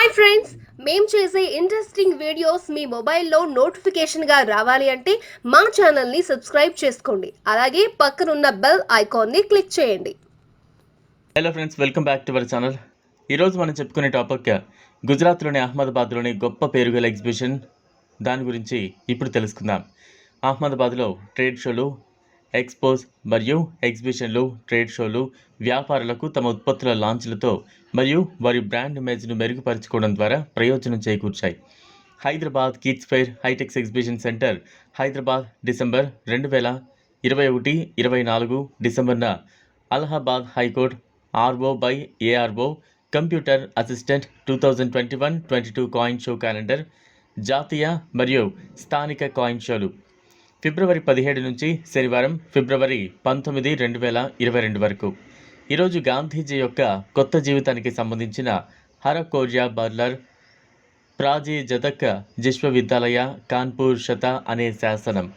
Hi friends మేము చేసే interesting videos మీ మొబైల్లో నోటిఫికేషన్గా రావాలి అంటే మా ఛానల్ని సబ్స్క్రైబ్ చేసుకోండి. అలాగే పక్కనున్న బెల్ ఐకాన్ని క్లిక్ చేయండి. Hello friends welcome back to our channel ఈరోజు మనం చెప్పుకునే టాపిక్ గుజరాత్లోని అహ్మదాబాద్లోని గొప్ప పేరుగల ఎగ్జిబిషన్ దాని గురించి ఇప్పుడు తెలుసుకుందాం. అహ్మదాబాద్లో ట్రేడ్ షోలు ఎక్స్పోజ్ మరియు ఎగ్జిబిషన్లు ట్రేడ్ షోలు వ్యాపారులకు తమ ఉత్పత్తుల లాంచ్లతో మరియు వారి బ్రాండ్ ఇమేజ్ను మెరుగుపరచుకోవడం ద్వారా ప్రయోజనం చేకూర్చాయి. Hyderabad kids fair Hitex exhibition centre Hyderabad December రెండు వేల ఇరవై ఒకటి ఇరవై నాలుగు డిసెంబర్న Allahabad high court RO by ARO computer assistant two thousand twenty one twenty two coin show calendar జాతీయ మరియు స్థానిక కాయిన్ షోలు ఫిబ్రవరి పదిహేడు నుంచి శనివారం ఫిబ్రవరి పంతొమ్మిది రెండు వేల ఇరవై రెండు వరకు. ఈరోజు గాంధీజీ యొక్క కొత్త జీవితానికి సంబంధించిన హరకోజా బర్లర్ ప్రాజీ జతక్ విశ్వవిద్యాలయ కాన్పూర్ శత అనే శాసనం.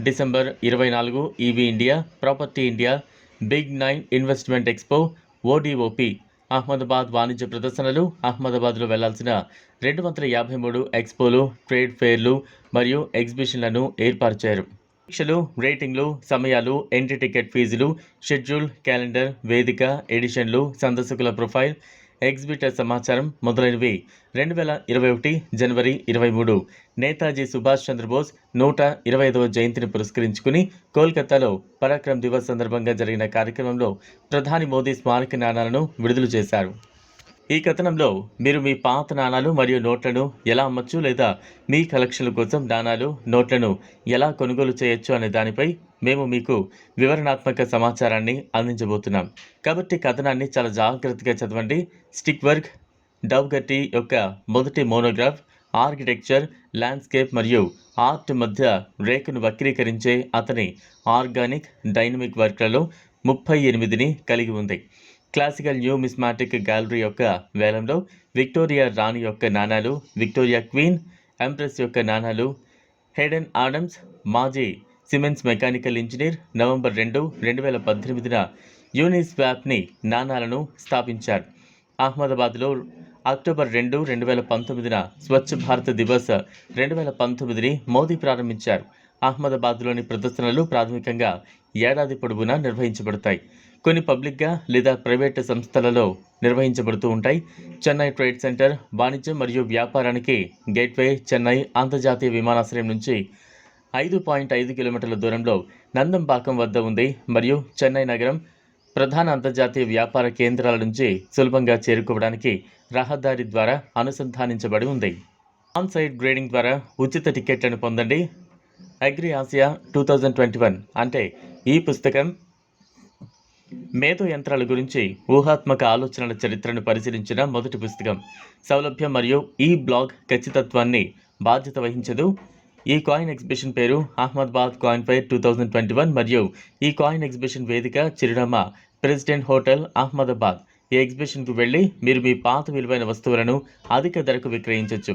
డిసెంబర్ ఇరవై నాలుగు EV India property India big nine investment expo ODOP Ahmedabad వాణిజ్య ప్రదర్శనలు అహ్మదాబాద్లో వెళ్ళాల్సిన రెండు వందల యాభై మూడు ఎక్స్పోలు ట్రేడ్ ఫెయిర్లు మరియు ఎగ్జిబిషన్లను ఏర్పరిచారు పరీక్షలు రేటింగ్లు సమయాలు ఎంట్రీ టికెట్ ఫీజులు షెడ్యూల్ క్యాలెండర్ వేదిక ఎడిషన్లు సందర్శకుల ప్రొఫైల్ ఎగ్జిబిటర్ సమాచారం మొదలైనవి. రెండు వేల ఇరవై ఒకటి జనవరి ఇరవై మూడు. నేతాజీ సుభాష్ చంద్రబోస్ నూట ఇరవై ఐదవ జయంతిని పురస్కరించుకుని కోల్కతాలో పరాక్రమ్ దివస్ సందర్భంగా జరిగిన కార్యక్రమంలో ప్రధాని మోదీ స్మారక నాణాలను విడుదల చేశారు. ఈ కథనంలో మీరు మీ పాత నాణాలు మరియు నోట్లను ఎలా అమ్మచ్చు లేదా మీ కలెక్షన్ల కోసం నాణాలు నోట్లను ఎలా కొనుగోలు చేయొచ్చు అనే దానిపై మేము మీకు వివరణాత్మక సమాచారాన్ని అందించబోతున్నాం. కాబట్టి కథనాన్ని చాలా జాగ్రత్తగా చదవండి. స్టిక్ వర్క్ డవ్గట్టి యొక్క మొదటి మోనోగ్రాఫ్ ఆర్కిటెక్చర్ ల్యాండ్స్కేప్ మరియు ఆర్ట్ మధ్య రేఖను వక్రీకరించే అతని ఆర్గానిక్ డైనమిక్ వర్క్లలో ముప్పై ఎనిమిదిని కలిగి ఉంది. క్లాసికల్ న్యూ మిస్మాటిక్ గ్యాలరీ యొక్క వేలంలో విక్టోరియా రాణి యొక్క నాణాలు విక్టోరియా క్వీన్ ఎంప్రెస్ యొక్క నాణాలు హెడెన్ ఆడమ్స్ మాజీ సిమెన్స్ మెకానికల్ ఇంజనీర్ నవంబర్ రెండు రెండు వేల పద్దెనిమిదిన యూనిస్వాప్ని నాణాలను స్థాపించారు. అహ్మదాబాద్లో అక్టోబర్ రెండు రెండు వేల పంతొమ్మిదిన స్వచ్ఛ భారత్ దివస్ రెండు వేల పంతొమ్మిదిని మోదీ ప్రారంభించారు. అహ్మదాబాద్లోని ప్రదర్శనలు ప్రాథమికంగా ఏడాది పొడవునా నిర్వహించబడతాయి. కొన్ని పబ్లిక్గా లేదా ప్రైవేటు సంస్థలలో నిర్వహించబడుతూ ఉంటాయి. చెన్నై ట్రేడ్ సెంటర్ వాణిజ్యం మరియు వ్యాపారానికి గేట్వే చెన్నై అంతర్జాతీయ విమానాశ్రయం నుంచి ఐదు పాయింట్ ఐదు కిలోమీటర్ల దూరంలో నందంబాకం వద్ద ఉంది మరియు చెన్నై నగరం ప్రధాన అంతర్జాతీయ వ్యాపార కేంద్రాల నుంచి సులభంగా చేరుకోవడానికి రహదారి ద్వారా అనుసంధానించబడి ఉంది. ఆన్సైడ్ గ్రేడింగ్ ద్వారా ఉచిత టికెట్లను పొందండి. Agri Asia two thousand twenty one అంటే ఈ పుస్తకం మేధో యంత్రాల గురించి ఊహాత్మక ఆలోచనల చరిత్రను పరిశీలించిన మొదటి పుస్తకం. సౌలభ్యం మరియు ఈ బ్లాగ్ ఖచ్చితత్వాన్ని బాధ్యత వహించదు. ఈ కాయిన్ ఎగ్జిబిషన్ పేరు Ahmedabad coin fair two thousand twenty one మరియు ఈ కాయిన్ ఎగ్జిబిషన్ వేదిక చిరునామా ప్రెసిడెంట్ హోటల్ అహ్మదాబాద్. ఈ ఎగ్జిబిషన్కు వెళ్ళి మీరు మీ పాత విలువైన వస్తువులను అధిక ధరకు విక్రయించవచ్చు